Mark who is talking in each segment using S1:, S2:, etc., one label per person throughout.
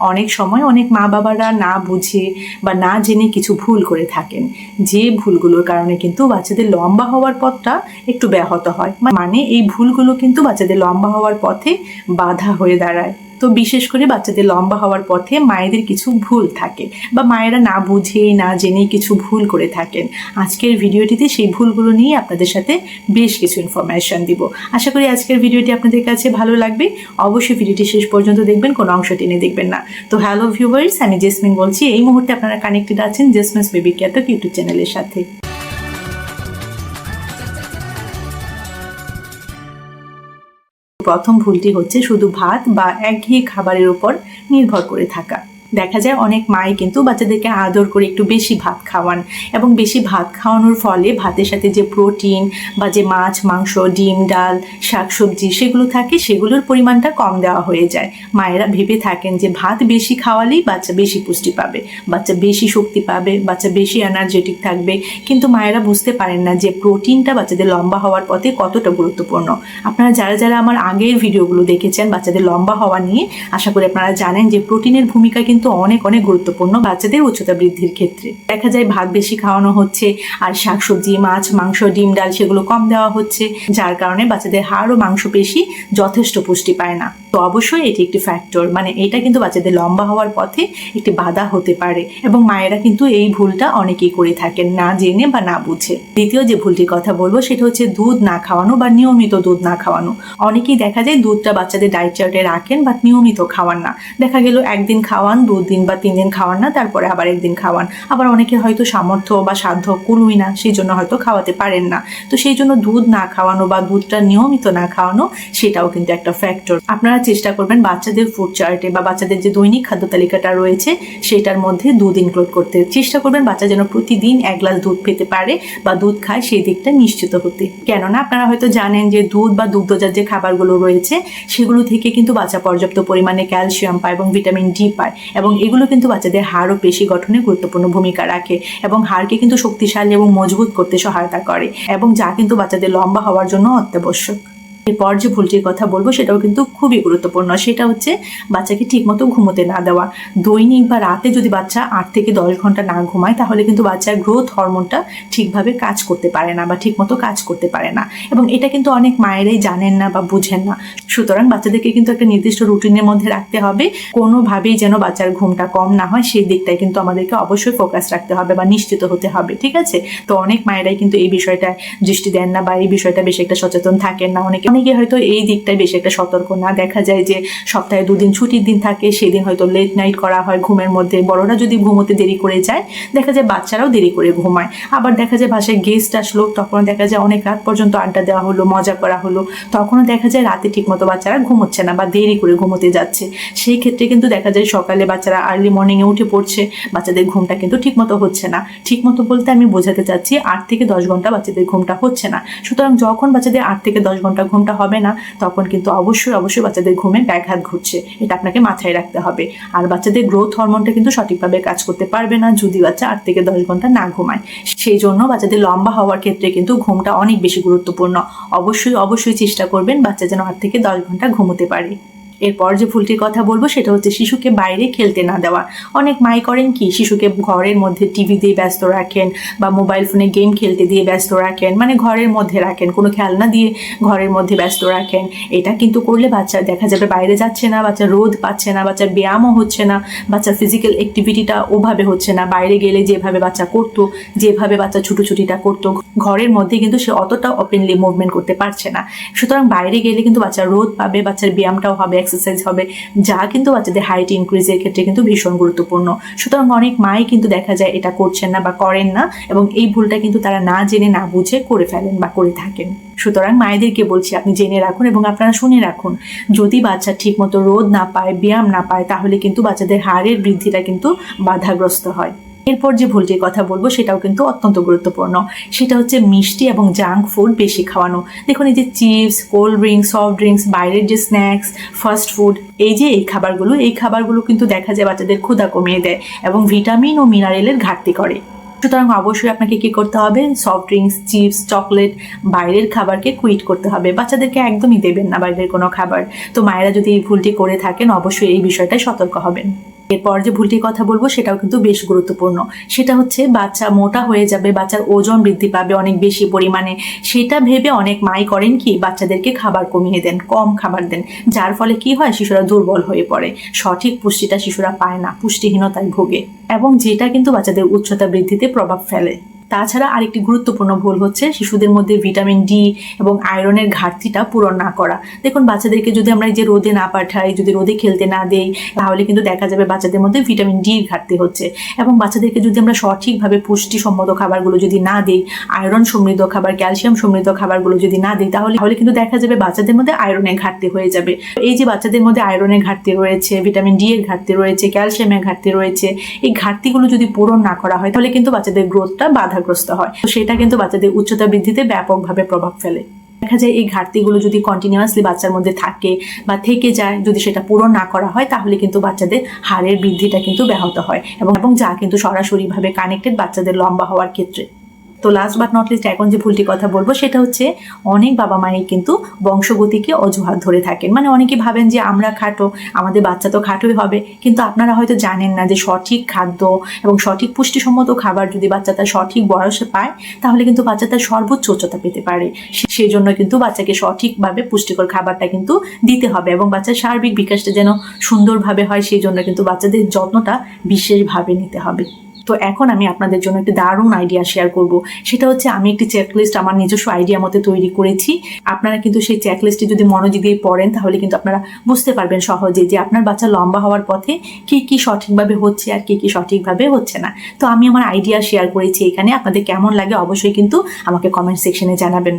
S1: অনেক সময় অনেক মা বাবারা না বুঝে বা না জেনে কিছু ভুল করে থাকেন। যে ভুলগুলোর কারণে কিন্তু বাচ্চাদের লম্বা হওয়ার পথটা একটু ব্যাহত হয়। মানে এই ভুলগুলো কিন্তু বাচ্চাদের লম্বা হওয়ার পথে বাধা হয়ে দাঁড়ায়। তো বিশেষ করে বাচ্চাদের লম্বা হওয়ার পথে মায়েদের কিছু ভুল থাকে বা মায়েরা না বুঝে, না জেনে কিছু ভুল করে থাকেন। আজকের ভিডিওটিতে সেই ভুলগুলো নিয়ে আপনাদের সাথে বেশ কিছু ইনফরমেশন দিব। আশা করি আজকের ভিডিওটি আপনাদের কাছে ভালো লাগবে। অবশ্যই ভিডিওটি শেষ পর্যন্ত দেখবেন, কোনো অংশ টেনে দেখবেন না। তো হ্যালো ভিউয়ার্স আমি জেসমিন বলছি। এই মুহূর্তে আপনারা কানেক্টেড আছেন জেসমিনস বেবি ক্যাটক ইউটিউব চ্যানেলের সাথে। প্রথম ভুলটি হচ্ছে শুধু ভাত বা একঘেয়ে খাবারের উপর নির্ভর করে থাকা। দেখা যায় অনেক মাই কিন্তু বাচ্চাদেরকে আদর করে একটু বেশি ভাত খাওয়ান এবং বেশি ভাত খাওয়ানোর ফলে ভাতের সাথে যে প্রোটিন বা যে মাছ, মাংস, ডিম, ডাল, শাকসবজি সেগুলো থাকে, সেগুলোর পরিমাণটা কম দেওয়া হয়ে যায়। মায়েরা ভেবে থাকেন যে ভাত বেশি খাওয়ালেই বাচ্চা বেশি পুষ্টি পাবে, বাচ্চা বেশি শক্তি পাবে, বাচ্চা বেশি এনার্জেটিক থাকবে। কিন্তু মায়েরা বুঝতে পারেন না যে প্রোটিনটা বাচ্চাদের লম্বা হওয়ার পথে কতটা গুরুত্বপূর্ণ। আপনারা যারা যারা আমার আগের ভিডিওগুলো দেখেছেন বাচ্চাদের লম্বা হওয়া নিয়ে, আশা করি আপনারা জানেন যে প্রোটিনের ভূমিকা কিন্তু অনেক অনেক গুরুত্বপূর্ণ বাচ্চাদের উচ্চতা বৃদ্ধির ক্ষেত্রে। দেখা যায় ভাত বেশি খাওয়ানো হচ্ছে, আর শাকসবজি, মাছ, মাংস, ডিম, ডাল সেগুলো কম দেওয়া হচ্ছে, যার কারণে বাচ্চাদের হাড় ও মাংস পেশি যথেষ্ট পুষ্টি পায় না। তো অবশ্যই এটি একটি ফ্যাক্টর মানে এটা কিন্তু বাচ্চাদের লম্বা হওয়ার পথে একটি বাধা হতে পারে, এবং মায়েরা কিন্তু এই ভুলটা অনেকেই করে থাকেন, না জেনে বা না বুঝে। দ্বিতীয় যে ভুলটির কথা বলব, সেটা হচ্ছে দুধ না খাওয়ানো বা নিয়মিত দুধ না খাওয়ানো। অনেকেই দেখা যায় দুধটা বাচ্চাদের ডায়েট চার্টে রাখেন বা নিয়মিত খাওয়ান না। দেখা গেল একদিন খাওয়ান দু দিন বা তিন দিন খাওয়ান না, তারপরে আবার একদিন খাওয়ান। আবার অনেকের হয়তো সামর্থ্য বা সাধ্য কুলুই না, সেই জন্য হয়তো খাওয়াতে পারেন না। তো সেই জন্য দুধ না খাওয়ানো বা দুধটা নিয়মিত না খাওয়ানো, সেটাও কিন্তু একটা ফ্যাক্টর আপনারা চেষ্টা করবেন বাচ্চাদের ফুড চার্টে বা বাচ্চাদের যে দৈনিক খাদ্য তালিকাটা রয়েছে, সেটার মধ্যে দুধ ইনক্লুড করতে। চেষ্টা করবেন বাচ্চা যেন প্রতিদিন এক গ্লাস দুধ পেতে পারে বা দুধ খায়, সেই দিকটা নিশ্চিত হতে। কেননা আপনারা হয়তো জানেন যে দুধ বা দুগ্ধজাত যে খাবারগুলো রয়েছে, সেগুলো থেকে কিন্তু বাচ্চা পর্যাপ্ত পরিমাণে ক্যালসিয়াম পায় এবং ভিটামিন ডি পায়। এবং এগুলো কিন্তু বাচ্চাদের হাড় ও পেশি গঠনে গুরুত্বপূর্ণ ভূমিকা রাখে এবং হাড়কে কিন্তু শক্তিশালী এবং মজবুত করতে সহায়তা করে এবং যা কিন্তু বাচ্চাদের লম্বা হওয়ার জন্য অত্যাবশ্যক। এরপর যে ভুলটির কথা বলব, সেটাও কিন্তু খুবই গুরুত্বপূর্ণ। সেটা হচ্ছে বাচ্চাকে ঠিকমতো ঘুমোতে না দেওয়া। দৈনিক বা রাতে যদি বাচ্চা আট থেকে দশ ঘণ্টা না ঘুমায়, তাহলে কিন্তু বাচ্চার গ্রোথ হরমোনটা ঠিকভাবে কাজ করতে পারে না বা ঠিকমতো কাজ করতে পারে না। এবং এটা কিন্তু অনেক মায়েরাই জানেন না বা বুঝেন না। সুতরাং বাচ্চাদেরকে কিন্তু একটা নির্দিষ্ট রুটিনের মধ্যে রাখতে হবে। কোনোভাবেই যেন বাচ্চার ঘুমটা কম না হয়, সেই দিকটাই কিন্তু আমাদেরকে অবশ্যই ফোকাস রাখতে হবে বা নিশ্চিত হতে হবে, ঠিক আছে? তো অনেক মায়েরাই কিন্তু এই বিষয়টা দৃষ্টি দেন না বা এই বিষয়টা বেশি একটা সচেতন থাকেন না। অনেকে অনেকে হয়তো এই দিকটায় বেশি একটা সতর্ক না দেখা যায় যে সপ্তাহে দুদিন ছুটির দিন থাকে, সেদিন হয়তো লেট নাইট করা হয় ঘুমের মধ্যে। বড়রা যদি ঘুমোতে দেরি করে যায়, দেখা যায় বাচ্চারাও দেরি করে ঘুমায়। আবার দেখা যায় বাসায় গেস্ট আসলো তখন দেখা যায় অনেক রাত পর্যন্ত আড্ডা দেওয়া হলো, মজা করা হলো। তখনও দেখা যায় রাতে ঠিকমতো বাচ্চারা ঘুমোচ্ছে না বা দেরি করে ঘুমোতে যাচ্ছে। সেই ক্ষেত্রে কিন্তু দেখা যায় সকালে বাচ্চারা আর্লি মর্নিংয়ে উঠে পড়ছে, বাচ্চাদের ঘুমটা কিন্তু ঠিকমতো হচ্ছে না। ঠিকমতো বলতে আমি বোঝাতে চাচ্ছি আট থেকে দশ ঘণ্টা বাচ্চাদের ঘুমটা হচ্ছে না। সুতরাং যখন বাচ্চাদের আট থেকে দশ ঘণ্টা ঘুমটা হবে না, তখন কিন্তু অবশ্যই অবশ্যই বাচ্চাদের ঘুমে ব্যাঘাত ঘটছে। এটা আপনাকে মাথায় রাখতে হবে। আর বাচ্চাদের গ্রোথ হরমোনটা কিন্তু সঠিকভাবে কাজ করতে পারবে না যদি বাচ্চা আট থেকে দশ ঘণ্টা না ঘুমায়। সেই জন্য বাচ্চাদের লম্বা হওয়ার ক্ষেত্রে কিন্তু ঘুমটা অনেক বেশি গুরুত্বপূর্ণ। অবশ্যই অবশ্যই চেষ্টা করবেন বাচ্চা যেন আট থেকে দশ ঘণ্টা ঘুমোতে পারে। এরপর যে ভুলটির কথা বলব, সেটা হচ্ছে শিশুকে বাইরে খেলতে না দেওয়া। অনেক মাই করেন কি, শিশুকে ঘরের মধ্যে টিভি দিয়ে ব্যস্ত রাখেন বা মোবাইল ফোনে গেম খেলতে দিয়ে ব্যস্ত রাখেন মানে ঘরের মধ্যে রাখেন, কোনো খেলনা দিয়ে ঘরের মধ্যে ব্যস্ত রাখেন। এটা কিন্তু করলে বাচ্চা দেখা যাবে বাইরে যাচ্ছে না, বাচ্চা রোদ পাচ্ছে না বাচ্চার ব্যায়ামও হচ্ছে না বাচ্চার ফিজিক্যাল অ্যাক্টিভিটিটা ওভাবে হচ্ছে না। বাইরে গেলে যেভাবে বাচ্চা করতো, যেভাবে বাচ্চা ছুটোছুটিটা করতো, ঘরের মধ্যে কিন্তু সে অতটা ওপেনলি মুভমেন্ট করতে পারছে না। সুতরাং বাইরে গেলে কিন্তু বাচ্চা রোদ পাবে, বাচ্চার ব্যায়ামটাও হবে এক্সারসাইজ হবে, যা কিন্তু বাচ্চাদের হাইট ইনক্রিজের ক্ষেত্রে কিন্তু ভীষণ গুরুত্বপূর্ণ। সুতরাং অনেক মাই কিন্তু দেখা যায় এটা করছেন না বা করেন না এবং এই ভুলটা কিন্তু তারা না জেনে, না বুঝে করে ফেলেন বা করে থাকেন। সুতরাং মায়েদেরকে বলছি আপনি জেনে রাখুন এবং আপনারা শুনে রাখুন, যদি বাচ্চা ঠিকমতো রোদ না পায়, ব্যায়াম না পায়, তাহলে কিন্তু বাচ্চাদের হাড়ের বৃদ্ধিটা কিন্তু বাধাগ্রস্ত হয়। এরপর যে ভুলটির কথা বলব, সেটাও কিন্তু অত্যন্ত গুরুত্বপূর্ণ। সেটা হচ্ছে মিষ্টি এবং জাঙ্ক ফুড বেশি খাওয়ানো। দেখুন এই যে chips, cold drinks, soft drinks, বাইরের যে স্ন্যাক্স, ফাস্ট ফুড, এই যে এই খাবারগুলো এই খাবারগুলো কিন্তু দেখা যায় বাচ্চাদের ক্ষুধা কমিয়ে দেয় এবং ভিটামিন ও মিনারেলের ঘাটতি করে। সুতরাং অবশ্যই আপনাকে কি করতে হবে? সফট ড্রিঙ্কস, চিপস, চকলেট, বাইরের খাবারকে কুইট করতে হবে। বাচ্চাদেরকে একদমই দেবেন না বাইরের কোনো খাবার। তো মায়েরা যদি এই ভুলটি করে থাকেন, অবশ্যই এই বিষয়টায় সতর্ক হবেন। এরপর যে ভুলটির কথা বলব, সেটাও কিন্তু বেশ গুরুত্বপূর্ণ। সেটা হচ্ছে বাচ্চা মোটা হয়ে যাবে, বাচ্চার ওজন বৃদ্ধি পাবে অনেক বেশি পরিমাণে। সেটা ভেবে অনেক মাই করেন কি, বাচ্চাদেরকে খাবার কমিয়ে দেন, কম খাবার দেন। যার ফলে কি হয়, শিশুরা দুর্বল হয়ে পড়ে। সঠিক পুষ্টিটা শিশুরা পায় না, পুষ্টিহীনতায় ভোগে। এবং যেটা কিন্তু বাচ্চাদের উচ্চতা বৃদ্ধিতে প্রভাব ফেলে। তাছাড়া আরেকটি গুরুত্বপূর্ণ ভুল হচ্ছে, শিশুদের মধ্যে ভিটামিন ডি এবং আয়রনের ঘাটতিটা পূরণ না করা। দেখুন, বাচ্চাদেরকে যদি আমরা যে রোদে না পাঠাই, যদি রোদে খেলতে না দেই, তাহলে কিন্তু দেখা যাবে বাচ্চাদের মধ্যে ভিটামিন ডির ঘাটতি হচ্ছে। এবং বাচ্চাদেরকে যদি আমরা সঠিকভাবে পুষ্টিসম্মত খাবারগুলো যদি না দিই, আয়রন সমৃদ্ধ খাবার, ক্যালসিয়াম সমৃদ্ধ খাবারগুলো যদি না দিই, তাহলে তাহলে কিন্তু দেখা যাবে বাচ্চাদের মধ্যে আয়রনের ঘাটতি হয়ে যাবে। এই যে বাচ্চাদের মধ্যে আয়রনের ঘাটতি রয়েছে, ভিটামিন ডি এর ঘাটতি রয়েছে, ক্যালসিয়ামের ঘাটতি রয়েছে, এই ঘাটতিগুলো যদি পূরণ না করা হয়, তাহলে কিন্তু বাচ্চাদের গ্রোথটা বাধাগ্রস্ত হয়। তো সেটা কিন্তু বাচ্চাদের উচ্চতা বৃদ্ধিতে ব্যাপকভাবে প্রভাব ফেলে। দেখা যায় এই ঘাটতিগুলো যদি কন্টিনিউয়াসলি বাচ্চার মধ্যে থাকে বা থেকে যায়, যদি সেটা পূরণ না করা হয়, তাহলে কিন্তু বাচ্চাদের হাড়ের বৃদ্ধিটা কিন্তু ব্যাহত হয় এবং যা কিন্তু সরাসরিভাবে কানেক্টেড বাচ্চাদের লম্বা হওয়ার ক্ষেত্রে। তো লাস্ট বাট নট লিস্ট এখন যে ভুলটি কথা বলব, সেটা হচ্ছে অনেক বাবা মায়ের কিন্তু বংশগতিকে অজুহাত ধরে থাকেন। মানে অনেকে ভাবেন যে আমরা খাটো, আমাদের বাচ্চা তো খাটোই হবে, কিন্তু আপনারা হয়তো জানেন না যে সঠিক খাদ্য এবং সঠিক পুষ্টিসম্মত খাবার যদি বাচ্চা তার সঠিক বয়সে পায়, তাহলে কিন্তু বাচ্চা তার সর্বোচ্চ উচ্চতা পেতে পারে। সেই জন্য কিন্তু বাচ্চাকে সঠিকভাবে পুষ্টিকর খাবারটা কিন্তু দিতে হবে এবং বাচ্চার সার্বিক বিকাশটা যেন সুন্দরভাবে হয় সেই জন্য কিন্তু বাচ্চাদের যত্নটা বিশেষভাবে নিতে হবে। তো এখন আমি আপনাদের জন্য একটি দারুণ আইডিয়া শেয়ার করব। সেটা হচ্ছে আমি একটি চেকলিস্ট আমার নিজস্ব আইডিয়া মতে তৈরি করেছি। আপনারা কিন্তু সেই চেকলিস্টে যদি মনোযোগ দিয়ে পড়েন, তাহলে কিন্তু আপনারা বুঝতে পারবেন সহজে যে আপনার বাচ্চা লম্বা হওয়ার পথে কি কি সঠিকভাবে হচ্ছে আর কি কি সঠিকভাবে হচ্ছে না। তো আমি আমার আইডিয়া শেয়ার করেছি এখানে। আপনাদের কেমন লাগে অবশ্যই কিন্তু আমাকে কমেন্ট সেকশনে জানাবেন।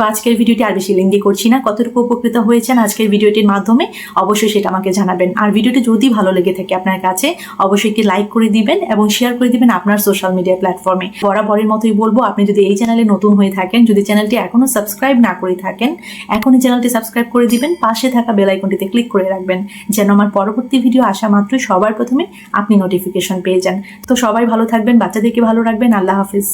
S1: তো আজকের ভিডিওটি আর বেশি লেন্দি করছি না। কতটুকু উপকৃত হয়েছেন আজকের ভিডিওটির মাধ্যমে, অবশ্যই সেটা আমাকে জানাবেন। আর ভিডিওটি যদি ভালো লেগে থাকে আপনার কাছে, অবশ্যই একটি লাইক করে দিবেন এবং শেয়ার করে দিবেন আপনার সোশ্যাল মিডিয়া প্ল্যাটফর্মে বরাবরের মতোই বলব, আপনি যদি এই চ্যানেলে নতুন হয়ে থাকেন, যদি চ্যানেলটি এখনও সাবস্ক্রাইব না করে থাকেন, এখনই চ্যানেলটি সাবস্ক্রাইব করে দিবেন, পাশে থাকা বেল আইকনটিতে ক্লিক করে রাখবেন, যেন আমার পরবর্তী ভিডিও আসা মাত্রই সবার প্রথমে আপনি নোটিফিকেশন পেয়ে যান। তো সবাই ভালো থাকবেন, বাচ্চাদেরকে ভালো রাখবেন, আল্লাহ হাফিজ।